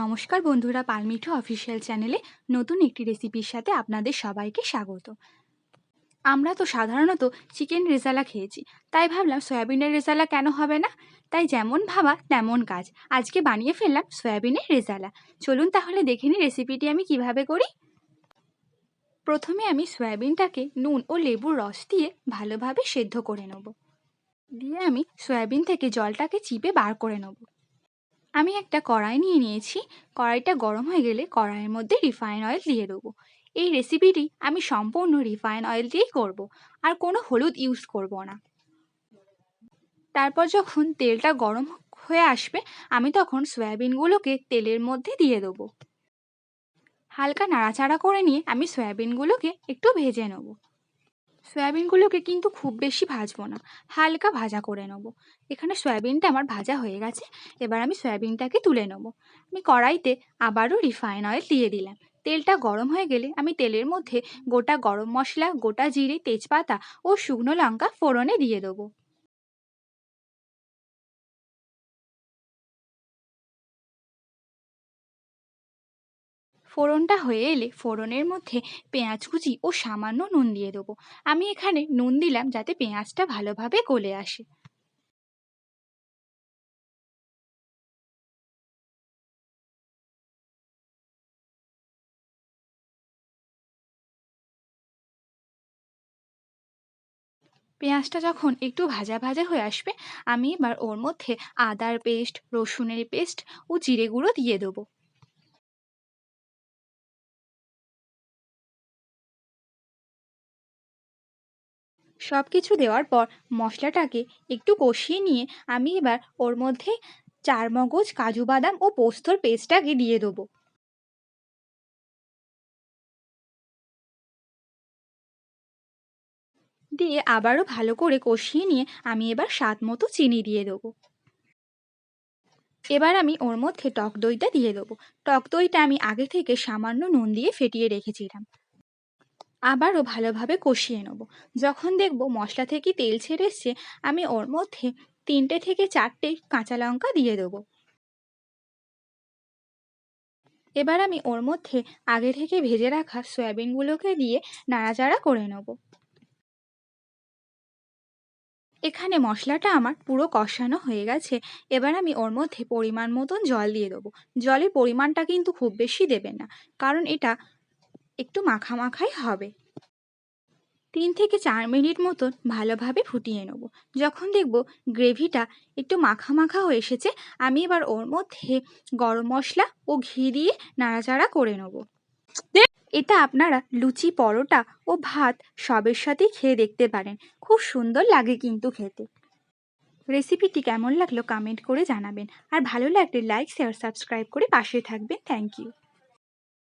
নমস্কার বন্ধুরা পালমিঠু অফিসিয়াল চ্যানেলে নতুন একটি রেসিপির সাথে আপনাদের সবাইকে স্বাগত। আমরা তো সাধারণত চিকেন রেজালা খেয়েছি, তাই ভাবলাম সয়াবিনের রেজালা কেন হবে না? তাই যেমন ভাবা তেমন কাজ। আজকে বানিয়ে ফেললাম সয়াবিনের রেজালা। চলুন তাহলে দেখে নিই রেসিপিটি আমি কীভাবে করি। প্রথমে আমি সয়াবিনটাকে নুন ও লেবুর রস দিয়ে ভালোভাবে সেদ্ধ করে নেব। দিয়ে আমি সয়াবিন থেকে জলটাকে চিপে বার করে নেব। আমি একটা কড়াই নিয়ে নিয়েছি। কড়াইটা গরম হয়ে গেলে কড়াইয়ের মধ্যে রিফাইন অয়েল দিয়ে দেবো। এই রেসিপিটি আমি সম্পূর্ণ রিফাইন অয়েল দিয়েই করব, আর কোনো হলুদ ইউজ করব না। তারপর যখন তেলটা গরম হয়ে আসবে, আমি তখন সয়াবিনগুলোকে তেলের মধ্যে দিয়ে দেবো। হালকা নাড়াচাড়া করে নিয়ে আমি সয়াবিনগুলোকে একটু ভেজে নেব। সয়াবিনগুলোকে কিন্তু খুব বেশি ভাজবো না, হালকা ভাজা করে নেব। এখানে সয়াবিনটা আমার ভাজা হয়ে গেছে, এবার আমি সয়াবিনটাকে তুলে নেব। আমি কড়াইতে আবারও রিফাইন অয়েল দিয়ে দিলাম। তেলটা গরম হয়ে গেলে আমি তেলের মধ্যে গোটা গরম মশলা, গোটা জিরে, তেজপাতা ও শুকনো লঙ্কা ফোড়নে দিয়ে দেবো। ফোড়নটা হয়ে এলে ফোড়নের মধ্যে পেঁয়াজ কুচি ও সামান্য নুন দিয়ে দেবো। আমি এখানে নুন দিলাম যাতে পেঁয়াজটা ভালোভাবে গলে আসে। পেঁয়াজটা যখন একটু ভাজা ভাজা হয়ে আসবে, আমি এবার ওর মধ্যে আদার পেস্ট, রসুনের পেস্ট ও জিরে গুঁড়ো দিয়ে দেবো। সব কিছু দেওয়ার পর মশলাটাকে একটু কষিয়ে নিয়ে আমি এবার ওর মধ্যে চার মগজ কাজু বাদাম ও পোস্তর পেস্টটাকে দিয়ে দেবো। দিয়ে আবারও ভালো করে কষিয়ে নিয়ে আমি এবার স্বাদ মতো চিনি দিয়ে দেবো। এবার আমি ওর মধ্যে টক দইটা দিয়ে দেবো। টক দইটা আমি আগে থেকে সামান্য নুন দিয়ে ফেটিয়ে রেখেছিলাম। আবারও ভালোভাবে কষিয়ে নেব। যখন দেখব মশলা থেকে তেল ছেড়ে এসছে, আমি ওর মধ্যে তিনটে থেকে চারটে কাঁচা লঙ্কা দিয়ে দেবো। এবার আমি ওর মধ্যে আগে থেকে ভেজে রাখা সয়াবিনগুলোকে দিয়ে নাড়াচাড়া করে নেব। এখানে মশলাটা আমার পুরো কষানো হয়ে গেছে। এবার আমি ওর মধ্যে পরিমাণ মতন জল দিয়ে দেবো। জলের পরিমাণটা কিন্তু খুব বেশি দেবেন না, কারণ এটা একটু মাখা মাখাই হবে। তিন থেকে চার মিনিট মতন ভালোভাবে ফুটিয়ে নেব। যখন দেখব গ্রেভিটা একটু মাখা মাখা হয়ে এসেছে, আমি এবার ওর মধ্যে গরম মশলা ও ঘি দিয়ে নাড়াচাড়া করে নেব। এটা আপনারা লুচি, পরোটা ও ভাত সবের সাথেই খেয়ে দেখতে পারেন। খুব সুন্দর লাগে কিন্তু খেতে। রেসিপিটি কেমন লাগল কমেন্ট করে জানাবেন। আর ভালো লাগলে লাইক, শেয়ার, সাবস্ক্রাইব করে পাশে থাকবেন। Thank you.